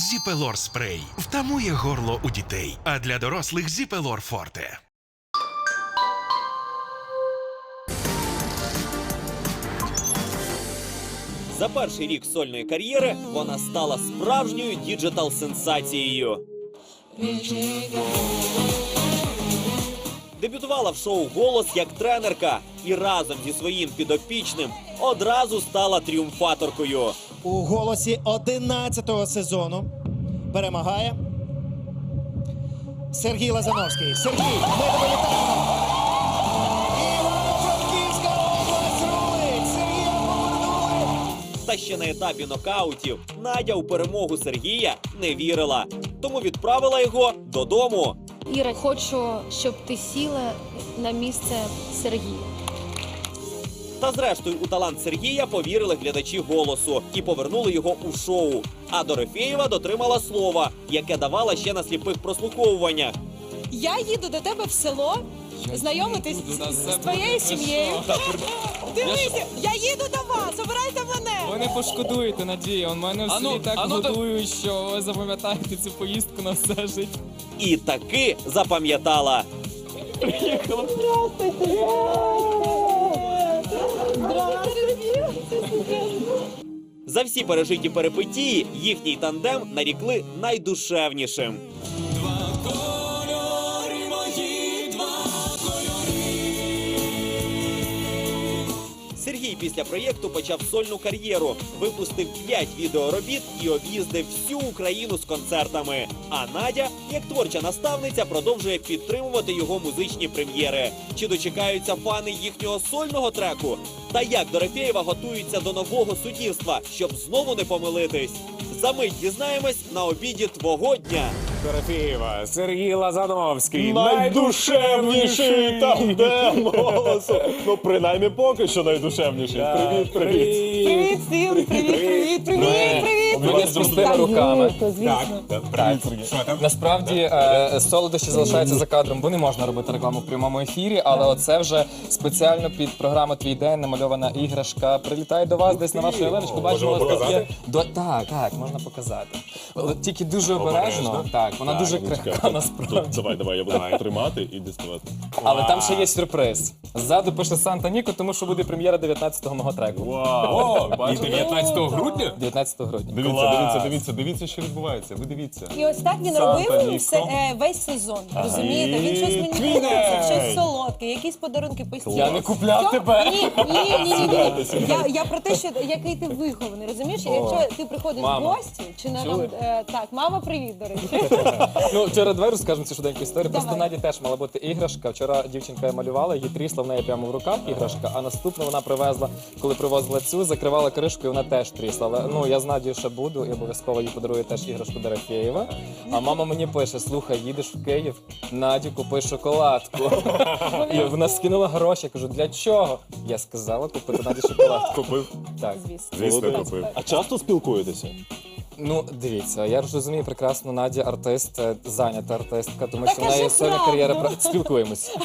Зіпелор спрей втамує горло у дітей, а для дорослих Зіпелор Форте. За перший рік сольної кар'єри вона стала справжньою діджитал-сенсацією. Дебютувала в шоу Голос як тренерка і разом зі своїм підопічним одразу стала тріумфаторкою. у голосі 11-го сезону перемагає Сергій Лазановський. Сергій, ми тебе вітаємо! Та ще на етапі нокаутів Надя у перемогу Сергія не вірила, тому відправила його додому. Іра, хочу, щоб ти сіла на місце Сергія. Та зрештою у талант Сергія повірили глядачі голосу і повернули його у шоу. А Дорофєєва дотримала слова, яке давала ще на сліпих прослуховуваннях. Я їду до тебе в село знайомитись з, з твоєю сім'єю. Дивися, я їду до вас, обирайте мене. Ви не пошкодуєте, Надія. У мене в селі так годують, що ви запам'ятаєте цю поїздку на все життя. І таки запам'ятала. За всі пережиті перипетії їхній тандем нарікли найдушевнішим. Після проєкту почав сольну кар'єру, випустив 5 відеоробіт і об'їздив всю Україну з концертами. А Надя, як творча наставниця, продовжує підтримувати його музичні прем'єри. Чи дочекаються фани їхнього сольного треку? Та як Дорофєєва готується до нового суддівства, щоб знову не помилитись? За мить дізнаємось на обіді твого дня. Дорофєєва, Сергій Лазановський, Найдушевніший тандем голосу. Ну, принаймні, поки що найдушевніший. Привіт, привіт. Привіт всім, привіт, привіт, привіт, привіт. Ми з пустими руками. Привіт, Сергій. Що там? Насправді е, солодощі залишаються за кадром, бо не можна робити рекламу в прямому ефірі, але оце вже спеціально під програму Твій день намальована іграшка. Прилітає до вас десь на вашу ялиночку. Бачимо, Можемо у вас тут є. показати? До... Так, так, можна показати. Але Тільки дуже обережно. Обережно? Так, вона дуже ну, крихка насправді. Давай, давай, я буду тримати і діставати. Але там ще є сюрприз. Ззаду пише Санта Ніко, тому що буде прем'єра 19-го мого треку. Вау! І 19 грудня? 19 грудня. Дивіться, Клас. дивіться, дивіться, дивіться, що відбувається. Ви дивіться. І ось так він Санта робив Ніко. все, е, весь сезон. Розумієте? Він щось мені приносив, щось солодке, якісь подарунки постійно. Я не купляв Що? тебе. Ні, ні, ні, ні, ні. Я, я про те, що який ти вихований, розумієш? Якщо ти приходиш Мама. в гості, чи на Чули? е, так, мама, привіт, до речі. Ну, вчора двері розкажемо цю швиденьку історію. Просто Давай. Наді теж мала бути іграшка. Вчора дівчинка малювала, її трісла в неї прямо в руках іграшка, а наступну вона привезла, коли привозила цю, закривала кришку, і вона теж трісла. Але ну я з Надією ще буду і обов'язково їй подарую теж іграшку Дорофєєва. А мама мені пише: слухай, їдеш в Київ, Наді, купи шоколадку. І вона скинула гроші. Я кажу, для чого? Я сказала купити Наді шоколадку. Купив. Так. Звісно. Звісно, купив. А часто спілкуєтеся? Ну, дивіться, я ж розумію прекрасно, Надя артист, е, зайнята артистка, тому що в неї кажи сольна правду. кар'єра спілкуємось.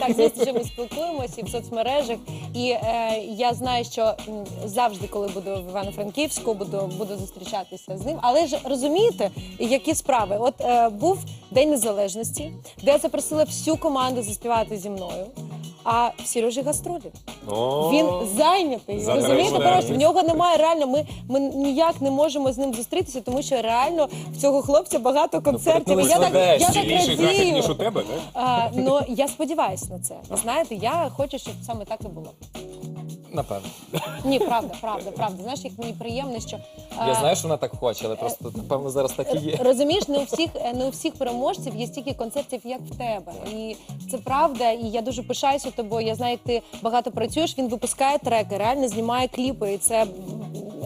Так, звісно, що ми спілкуємося і в соцмережах. І е, я знаю, що м, завжди, коли буду в Івано-Франківську, буду, буду зустрічатися з ним. Але ж розумієте, які справи? От е, був День Незалежності, де я запросила всю команду заспівати зі мною. А в Сережі гастролі. Він зайнятий. Затребуваний. Розумієте, в нього немає реально. Ми, ми ніяк не можемо з ним зустрітися, тому що реально в цього хлопця багато концертів. Я так, я так Більший графік, ніж у радію. тебе? А, ну я сподіваюся на це. Ви знаєте, я хочу, щоб саме так і було. Напевно. Ні, правда, правда, правда. Знаєш, як мені приємно, що Я знаю, що вона так хоче, але просто напевно зараз так і є. Розумієш, не у всіх не у всіх переможців є стільки концертів, як в тебе, і це правда. І я дуже пишаюся тобою. Я знаю, як ти багато працюєш. Він випускає треки, реально знімає кліпи, і це,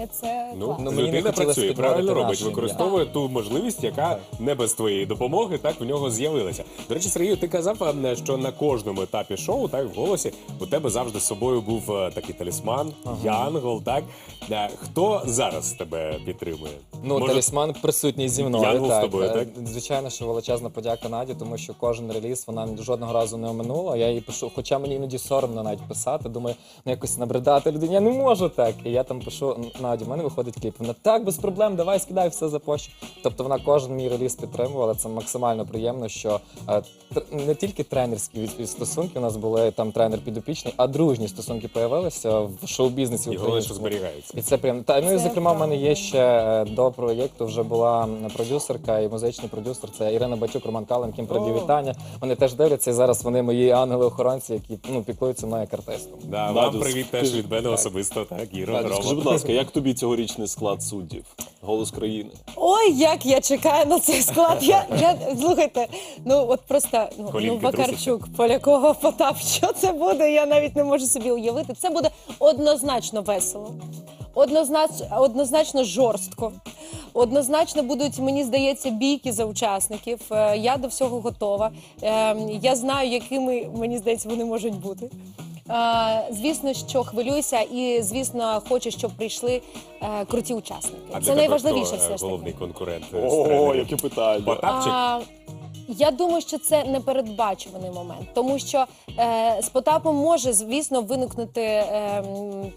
це Ну, класно. Ну, мені не людина хотілося працює, підводити правильно робить, наше ім'я. використовує ту можливість, яка не без твоєї допомоги так в нього з'явилася. До речі, Сергію, ти казав, е, що на кожному етапі шоу, так в голосі, у тебе завжди з собою був е, такий талісман, янгол. Так Е, хто зараз тебе підтримує? Ну, Може, талісман присутній зі мною. Янгол з тобою, Е, так? Звичайно, що величезна подяка Наді, тому що кожен реліз вона жодного разу не оминула. Я їй пишу, хоча мені іноді соромно навіть писати. Думаю, ну якось набридати людині. Я не можу так. І я там пишу Надю, в мене виходить кліп. Вона так без проблем, давай скидай все за пощу. Тобто вона кожен мій реліз підтримувала. Це максимально приємно, що е, тр- не тільки тренерські від- стосунки у нас були там тренер підопічний, а дружні стосунки появилися в шоу-бізнесі І головне, що зберігається. І це прям та ну і зокрема в мене є ще е, до проєкту. Вже була продюсерка і музичний продюсер. Це Ірина Батюк, Роман Калин, яким передаю вітання. Вони теж дивляться. І зараз вони мої ангели-охоронці, які ну піклуються мною як артистом. Да, вам привіт теж від мене особисто, так, Іро, Надю, скажи, будь ласка, як тобі цьогорічний склад суддів? Голос країни. Ой, як я чекаю на цей склад. Я, я слухайте, ну от просто ну, ну Колінки Вакарчук, Полякова, Потап. Що це буде? Я навіть не можу собі уявити. Це буде однозначно весело. Однозначно, однозначно жорстко. Однозначно будуть, мені здається, бійки за учасників. Е, Я до всього готова. Е, Я знаю, якими мені здається, вони можуть бути. Е, Звісно, що хвилююся, і звісно, хочу, щоб прийшли е, круті учасники. А для Це тебе найважливіше хто, все е, ж таки. головний конкурент. е, з О, тренерів? яке питання. Потапчик? А, я думаю, що це непередбачуваний момент, тому що е, з Потапом може, звісно, виникнути е,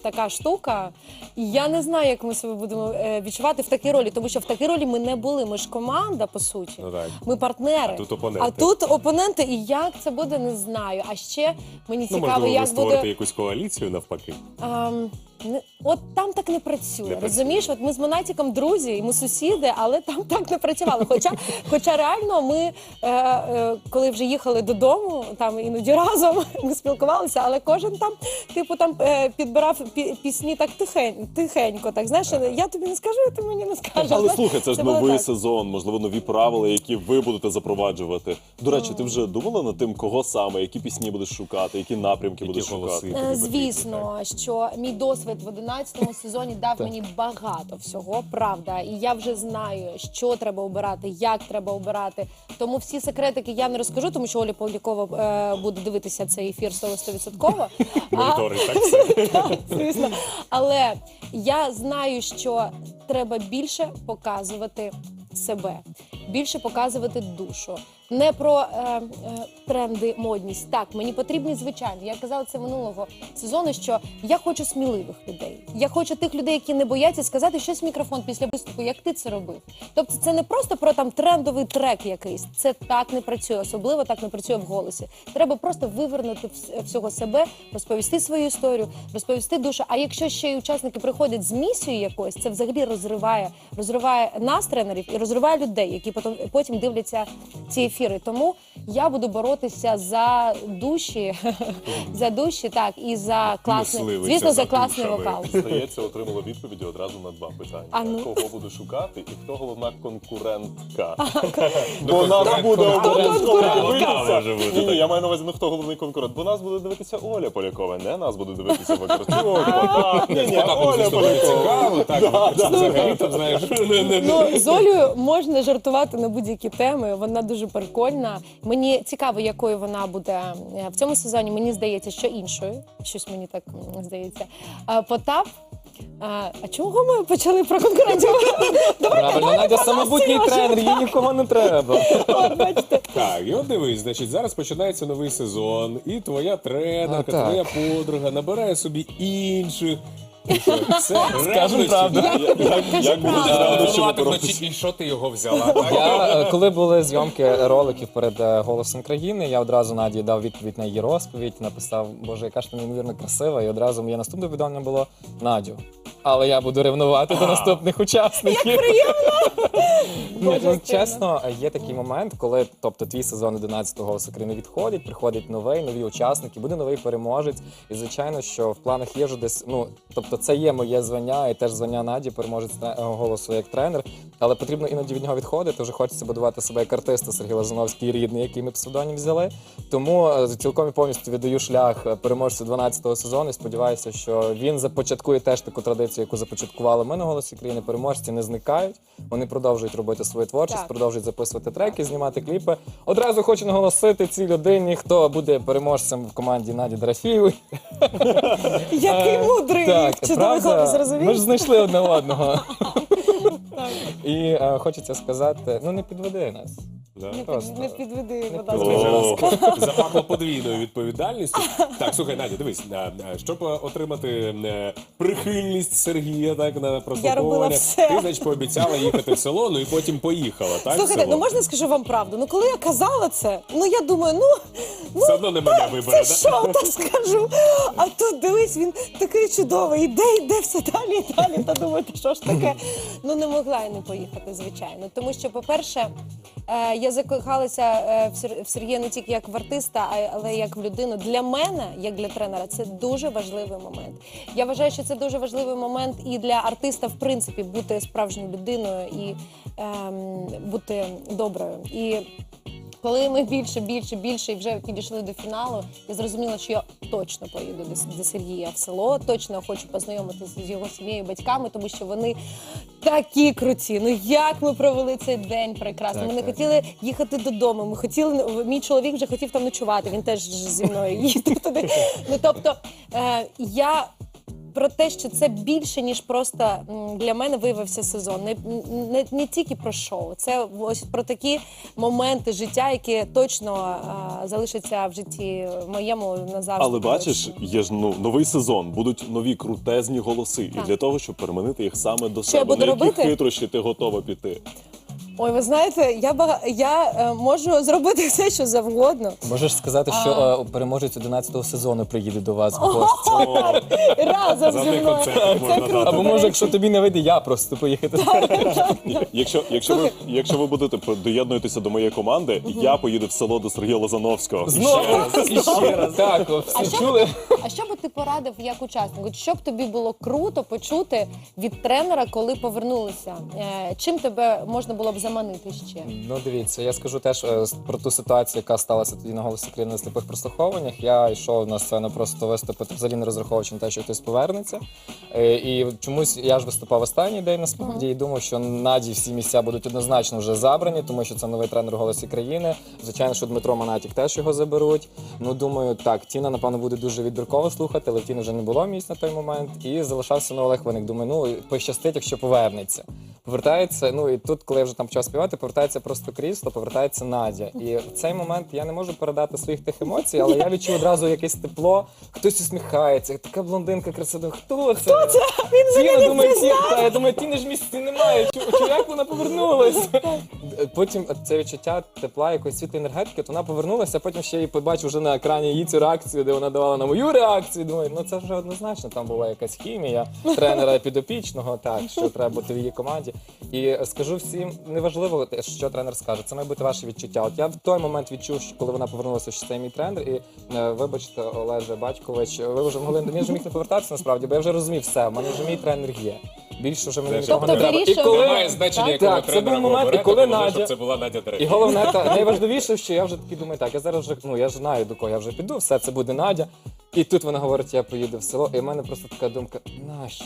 така штука. І я не знаю, як ми себе будемо е, відчувати в такій ролі, тому що в такій ролі ми не були. Ми ж команда, по суті. Ну так. Ми партнери. А тут опоненти. А тут опоненти, і як це буде, не знаю. А ще мені Ну, цікаво, можливо, ви як створите буде. якусь коаліцію навпаки. Ем, не, от там так не працює. Не працює. Розумієш, от ми з Монатіком друзі, і ми сусіди, але там так не працювало. Хоча, хоча реально ми, е, е, коли вже їхали додому, там іноді разом ми спілкувалися, але кожен там, типу, там е, підбирав пі- пісні так тихень, тихенько. Так знаєш, я тобі не скажу, ти мені не скажеш. Але Знаєш, слухай, це ж було новий так. сезон, можливо, нові правила, які ви будете запроваджувати. До речі, ти вже думала над тим, кого саме, які пісні будеш шукати, які напрямки Які будеш голоси? шукати? Е, Звісно, що мій досвід в 11 сезоні дав мені багато всього, правда. І я вже знаю, що треба обирати, як треба обирати. Тому всі секретики я не розкажу, тому що Оля Павлікова е, буде дивитися цей ефір 100%. А, так все. так, звісно. Але я знаю, що треба більше показувати себе, більше показувати душу. Не про е, е, тренди, модність. Так, мені потрібні звичайно. Я казала це минулого сезону, що я хочу сміливих людей. Я хочу тих людей, які не бояться сказати щось в мікрофон після виступу, як ти це робив. Тобто, це не просто про там трендовий трек якийсь. Це так не працює, особливо так не працює в голосі. Треба просто вивернути всього себе, розповісти свою історію, розповісти душу. А якщо ще й учасники приходять з місією якоюсь, це взагалі розриває, розриває нас, тренерів, і розриває людей, які потім потім дивляться ці ефіри. Тому я буду боротися за душі, за душі, так і за класний, звісно, за класний вокал. Здається, отримала відповіді одразу на два питання. А ну. Кого буду шукати і хто головна конкурентка? Ну, Бо нас буде обов'язково дивитися. Ні, ні, я маю на увазі, ну хто головний конкурент? Бо нас буде дивитися Оля Полякова, не нас буде дивитися Вакарчук. Ні, ні, Оля Полякова. цікаво, так. Взагалі, там, знаєш, не- не- Ну, з Олею можна жартувати на будь-які теми. Вона дуже прикольна. Мені цікаво, якою вона буде е, в цьому сезоні. Мені здається, що іншою. Щось мені так здається. Потап. А, а чого ми почали про конкурентів? Правильно, Надя самобутній тренер, їй нікого не треба. От, бачите. Так, і от дивись, значить, зараз починається новий сезон, і твоя тренерка, А, так. твоя подруга набирає собі інших. Скажем правду. Як- буде правду, що ви? І що ти його взяла? Я е, коли були зйомки роликів перед е, голосом країни, я одразу Наді дав відповідь на її розповідь, написав, Боже, яка ж ти неймовірно красива. І одразу моє наступне повідомлення було Надю. Але я буду ревнувати до наступних учасників. Як приємно! Дуже ну, чесно, є такий момент, коли тобто твій сезон 11 голосу країни відходить, приходить новий, нові учасники, буде новий переможець. І звичайно, що в планах є вже десь. Ну тобто, це є моє звання, і теж звання Наді, переможець голосу як тренер. Але потрібно іноді від нього відходити. Вже хочеться будувати себе як артиста Сергій Лазановський рідний, який ми псевдонім взяли. Тому е, цілком і повністю віддаю шлях е, переможцю 12-го сезону. і Сподіваюся, що він започаткує теж таку традицію, яку започаткували ми на голосі країни. Переможці не зникають. Вони продовжують робити свою творчість, Так. продовжують записувати треки, знімати кліпи. Одразу хочу наголосити цій людині, хто буде переможцем в команді Наді Дорофієвої. Який мудрий, Так, чудовий правда, хлопець, ми ж розумієш? знайшли одне одного. І е, хочеться сказати: ну не підведи нас. Да? Не, Просто. під, не підведи, будь О, ласка. Запахло подвійною відповідальністю. Так, слухай, Надя, дивись, на- на- щоб е, отримати е, прихильність Сергія, так на прослуховування, все. ти значить пообіцяла їхати в село, ну і потім поїхала. Так, в Слухайте, село? ну можна скажу вам правду? Ну коли я казала це, ну я думаю, ну, ну Все одно не мене вибере, це да? що, так скажу. А тут дивись, він такий чудовий, іде, йде все далі і далі. Та думаєте, що ж таке? Ну не могла я не поїхати, звичайно. Тому що, по-перше, е, я закохалася е, в Сер- Сергія не тільки як в артиста, але як в людину. Для мене, як для тренера, це дуже важливий момент. Я вважаю, що це дуже важливий момент і для артиста, в принципі, бути справжньою людиною і ем, бути доброю. І коли ми більше, більше, більше і вже підійшли до фіналу, я зрозуміла, що я точно поїду до Сергія в село, точно хочу познайомитися з його сім'єю, батьками, тому що вони такі круті. Ну як ми провели цей день прекрасно. Так, ми не так. хотіли їхати додому. Ми хотіли, мій чоловік вже хотів там ночувати. Він теж зі мною їздив туди. Ну тобто е, я. Про те, що це більше ніж просто для мене виявився сезон. Не, не, не тільки про шоу, це ось про такі моменти життя, які точно а, залишаться в житті моєму назавжди. Але бачиш, є ж ну новий сезон, будуть нові крутезні голоси. Так. І для того, щоб переманити їх саме до Що я себе, буду на які робити? хитрощі ти готова піти. Ой, ви знаєте, я бага... я е, можу зробити все, що завгодно. Можеш сказати, що е, переможець 11-го сезону приїде до вас в гості. Разом зі Завжди мною. концерт Це можна круто. дати. Або може, якщо тобі не вийде, я просто поїхати. Якщо, якщо ви якщо ви будете по- доєднуєтеся до моєї команди, я поїду в село до Сергія Лозановського. Знову і ще раз. Так, о, А всі що, чули? а що би ти порадив як учасник? От Що б тобі було круто почути від тренера, коли повернулися? Е, Чим тебе можна було б заманити ще? Ну дивіться, я скажу теж е, про ту ситуацію, яка сталася тоді на голосі країни на сліпих прослуховуваннях. Я йшов на сцену просто виступити, взагалі не розраховуючи на те, що хтось повернеться. Е, І чомусь я ж виступав останній день насправді і думав, що наді всі місця будуть однозначно вже забрані, тому що це новий тренер голосі країни. Звичайно, що Дмитро Монатік теж його заберуть. Ну думаю, так, Тіна, напевно, буде дуже відбірково слухати, але Тіни вже не було місць на той момент. І залишався ну, Олег Виник. Думаю, ну пощастить, якщо повернеться. Повертається. Ну і тут, коли я вже там почав співати, повертається просто крісло, повертається Надя. І в цей момент я не можу передати своїх тих емоцій, але я відчув одразу якесь тепло. Хтось усміхається, така блондинка красива. Хто це? Хто це? Він Тіна, думаю, Тіна, та, я думаю, Тіни ж місці немає. Чу, чу, як вона повернулася? Потім це відчуття тепла, якоїсь світлої енергетики, то вона повернулася, потім ще і побачив вже на екрані її цю реакцію, де вона давала на мою реакцію. Думаю, ну це вже однозначно. Там була якась хімія тренера підопічного, так що треба бути в її команді. І скажу всім, неважливо, що тренер скаже, це має бути ваше відчуття. От я в той момент відчув, що коли вона повернулася, що це мій тренер, і е, вибачте, Олеже Батькович, ви вже могли він вже міг не повертатися насправді, бо я вже розумів все. в мене вже мій тренер є. Більше вже мені нічого Тобто не треба. І коли Немає значення, якого Так, це тренера був ви момент, і оберете, коли головне, Надя- щоб це була Надя і головне, та найважливіше, що я вже такий думаю, так, я зараз вже ну я ж знаю до кого я вже піду, все це буде Надя. І тут вона говорить, я поїду в село, і в мене просто така думка: нащо?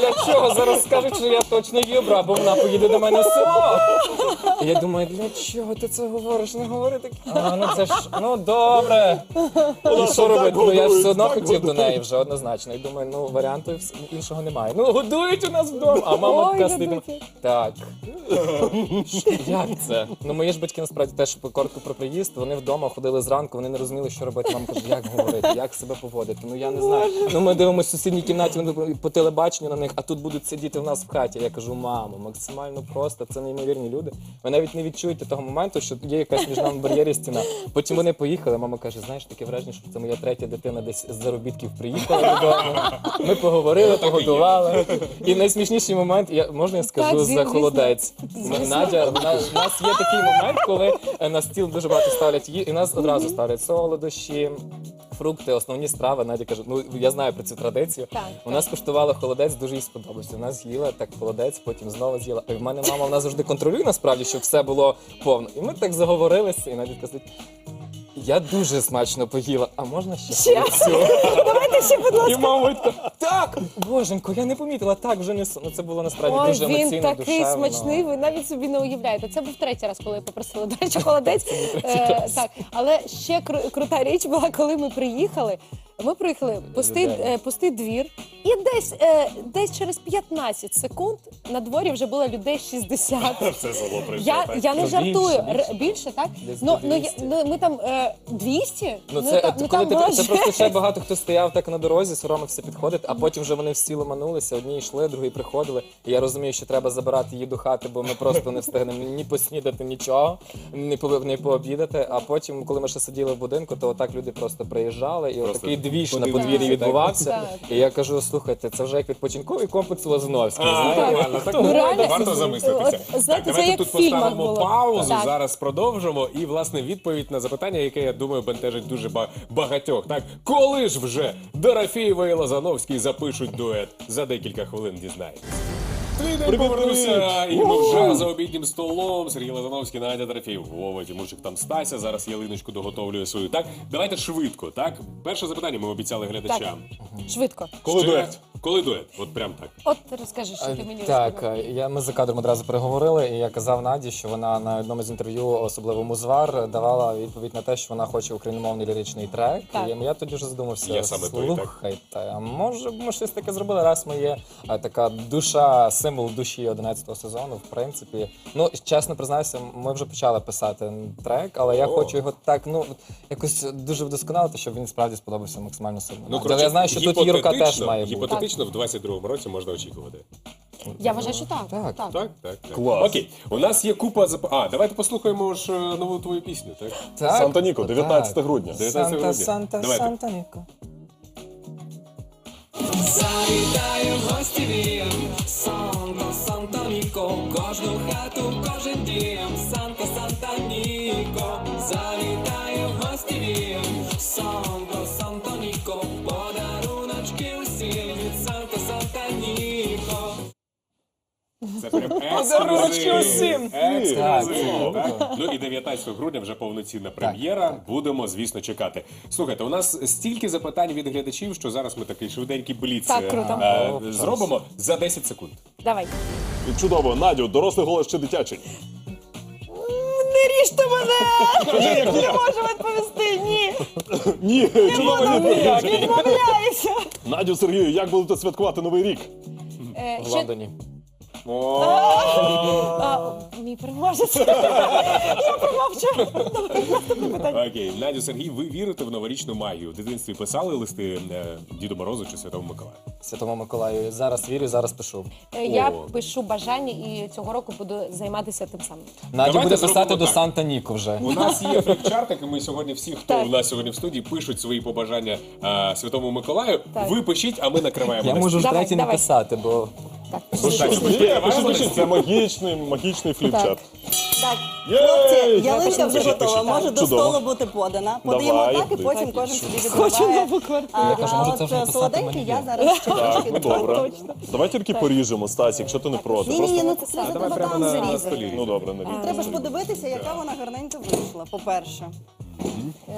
Для чого? Зараз скажуть, що я точно її обрав, бо вона поїде до мене в село. І я думаю, для чого ти це говориш? Не говори так. А, ну це ж ну добре. І що робити? Ну я ж все одно хотів до неї вже однозначно. І думаю, ну варіанту іншого немає. Ну годують у нас вдома, а мама така сидить. Так. Як це? Ну мої ж батьки насправді теж коротко про приїзд. Вони вдома ходили зранку, вони не розуміли, що робити. Мама каже, як говорити, як себе поводити. Ну я не знаю. Ну ми дивимося в сусідній кімнаті, вони по телебаченню на них, а тут будуть сидіти в нас в хаті. Я кажу, мамо, максимально просто, це неймовірні люди. Ви навіть не відчуєте того моменту, що є якась між нами бар'єрі стіна. Потім вони поїхали. Мама каже, знаєш, таке враження, що це моя третя дитина десь з заробітків приїхала додому. Ми поговорили, погодували. І найсмішніший момент, я можна я скажу Так, за звісно. холодець. Надя, у нас, у нас є такий момент, коли е, на стіл дуже багато ставлять її, і нас одразу ставлять солодощі. Фрукти, основні страви. Надя каже, ну я знаю про цю традицію. Так, нас куштувала холодець, дуже їй сподобався. Вона з'їла так холодець, потім знову з'їла. І в мене мама вона завжди контролює насправді, щоб все було повно. І ми так заговорилися, і Надя каже, я дуже смачно поїла, а можна ще Ще? холодцю?» Ще, будь ласка. І така, так, боженько, я не помітила, так вже не ну, це було насправді Ой, дуже він емоційно, такий душевно. смачний, ви навіть собі не уявляєте. Це був третій раз, коли я попросила, до речі, холодець. Е, так, але ще кру- крута річ була, коли ми приїхали. Ми приїхали пустий, е, пустий двір. І десь, е, десь через 15 секунд на дворі вже було людей 60. Все село прийшло. Я, так? я не Ну, жартую. більше, Р- більше. Більше, так? Десь Ну, ну, я, 200. ну ми там е, 200? Ну це та- от коли ти там це може. просто ще багато хто стояв так на дорозі, соромився підходити, а потім вже вони всі ломанулися, одні йшли, другі приходили. І я розумію, що треба забирати її до хати, бо ми просто не встигнемо ні поснідати нічого, ні по не пообідати. А потім, коли ми ще сиділи в будинку, то отак люди просто приїжджали, і Просто отакий двіж на подвір'ї відбувався. І я кажу: слухайте, це вже як відпочинковий комплекс знаєте? нормально, так Ну, ну, реально, варто замислитися. от, знаєте, так, це давайте як тут в фільмах поставимо було. паузу, Так. зараз продовжимо. І, власне, відповідь на запитання, яке, я думаю, бентежить дуже ба- багатьох. Так, коли ж вже Дорофєєва і Лозановський запишуть дует? За декілька хвилин дізнаєтесь. Твій день повернувся, і ми вже за обіднім столом. Сергій Лозановський, Надя Дорофєєв, Вова, Тимурчик там Стася. Зараз ялиночку доготовлює свою. Так, давайте швидко. Так, перше запитання ми обіцяли глядачам. Швидко. Коли Ще- дует? Коли дует? От прям так. От ти розкажи, що ти мені Так, розповів. е, я, ми за кадром одразу переговорили, і я казав Наді, що вона на одному з інтерв'ю, особливо Музвар, давала відповідь на те, що вона хоче україномовний ліричний трек. Так. І я, тоді вже задумався, Я саме той, так. слухайте, а може б ми щось таке зробили, раз ми є а, така душа, символ душі 11-го сезону, в принципі. Ну, чесно признаюся, ми вже почали писати трек, але я О. хочу його так, ну, якось дуже вдосконалити, щоб він справді сподобався максимально сильно. Ну, але коротше, я знаю, що тут її рука теж має бути. Гіпотетично в 22-му році можна очікувати. Я вважаю, що так. Так. так. Так, так, так. Клас. Окей, у нас є купа зап... А, давайте послухаємо ж е, нову твою пісню, так? Так, Санта-Ніко, так. грудня. 19 Санта, грудня. Санта, Давайте. Санта Ніко. Завітаю гості він, Санта, Санта Ніко, кожну хату, Це прям Подаруночки усім. Ексклюзив. Так, так? Ну і 19 грудня вже повноцінна прем'єра. Будемо, звісно, чекати. Слухайте, у нас стільки запитань від глядачів, що зараз ми такий швиденький бліц Так, е, круто. е, зробимо за 10 секунд. Давай. Чудово, Надю, дорослий голос чи дитячий? Не ріжте мене! Не можу відповісти, ні! Ні, чудово відповідь. Відмовляюся! Надю Сергію, як будете святкувати новий рік? Е, В ще- Лондоні. А, Мій переможець. Я помовчу. Окей, Надю Сергій, ви вірите в новорічну магію? В дитинстві писали листи е, Діду Морозу чи Святому Миколаю? Святому Миколаю. Зараз вірю, зараз пишу. Е, Я О. пишу бажання і цього року буду займатися тим самим. Наді Давайте буде зробимо писати до так. Санта Ніко вже. У нас є фліпчартик, і ми сьогодні всі, хто Так. у нас сьогодні в студії, пишуть свої побажання е, Святому Миколаю. Так. Ви пишіть, а ми накриваємо. Я на можу ж Давай, третій давай. написати, бо Так, це магічний, магічний фліпчат. так. Єй! Ялинка вже готова, може до столу бути подана. Подаємо так і потім кожен собі Хочу відбирає. нову квартиру. А, от солоденький я зараз ще Так, ну добре. Давай тільки поріжемо, Стасік, якщо ти не проти. Ні, ні, ну це Давай треба там зарізати. Ну добре, не Треба ж подивитися, яка вона гарненько вийшла, по-перше.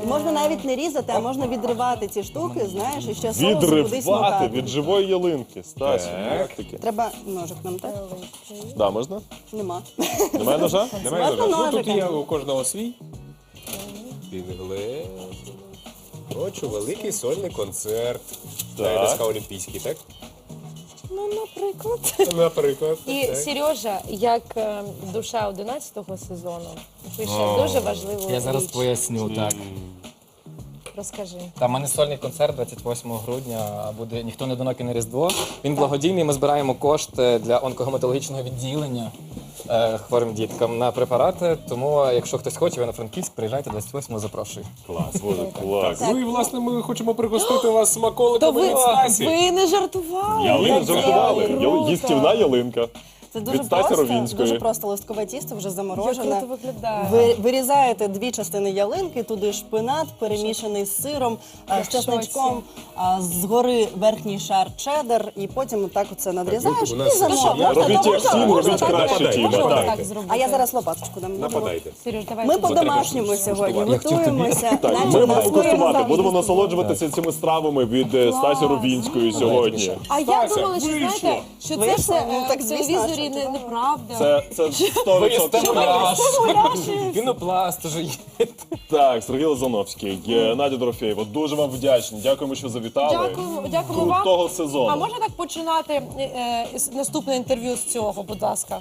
Можна навіть не різати, а можна відривати ці штуки, знаєш, і ще соусу кудись Відривати макати. від живої ялинки. Так. як таке? Треба ножик нам, так? Да, можна? Нема. Немає ножа? Немає ножа. Ну, тут ножика? є у кожного свій. Пінгле. Хочу великий сольний концерт. Так. ДСК Олімпійський, так? Ну, наприклад. Наприклад. І так. Сережа, як е, душа 11-го сезону, пише дуже важливу я зараз річ. поясню так. Розкажи. Там у мене сольний концерт 28 грудня. Буде ніхто не одинокий на Різдво. Він благодійний. Ми збираємо кошти для онкогематологічного відділення хворим діткам на препарати. Тому, е, якщо хтось хоче, ви на Франківськ, приїжджайте 28 запрошую. Клас. Боже, клас. Ну і власне ми хочемо пригостити вас смаколиками ви, від Стасі. ви не жартували. Ялин, жартували. Їстівна ялинка. Це дуже Від просто, Ровінської. дуже просто листкове тісто вже Як заморожене. круто виглядає. Ви вирізаєте дві частини ялинки, туди шпинат, перемішаний з сиром, а, Я з в а, згори верхній шар чеддер, і потім так оце надрізаєш у нас і. Робіть Можна, як всі, можна, робіть так, краще, можна, Тіма, можна так. так. зробити. А я зараз лопаточку дам. Нападайте. Сереж, давай. Ми по-домашньому сьогодні готуємося. Так, наче будемо на своєму будемо насолоджуватися цими стравами від е, Стасі Ровінської сьогодні. А я Стася, думала, що знаєте, що це Вийшло? все Ну, е, так, в звісно, телевізорі взагалі не, неправда. Це, це 100% Виїзд правда. мураш. Пінопласт уже є. Так, Сергій Лозановський, е, Надя Дорофєєва, дуже вам вдячні. Дякуємо, що завітали. Дякуємо, дякуємо вам. Крутого сезону. А можна так починати е, е, з- наступне інтерв'ю з цього, будь ласка?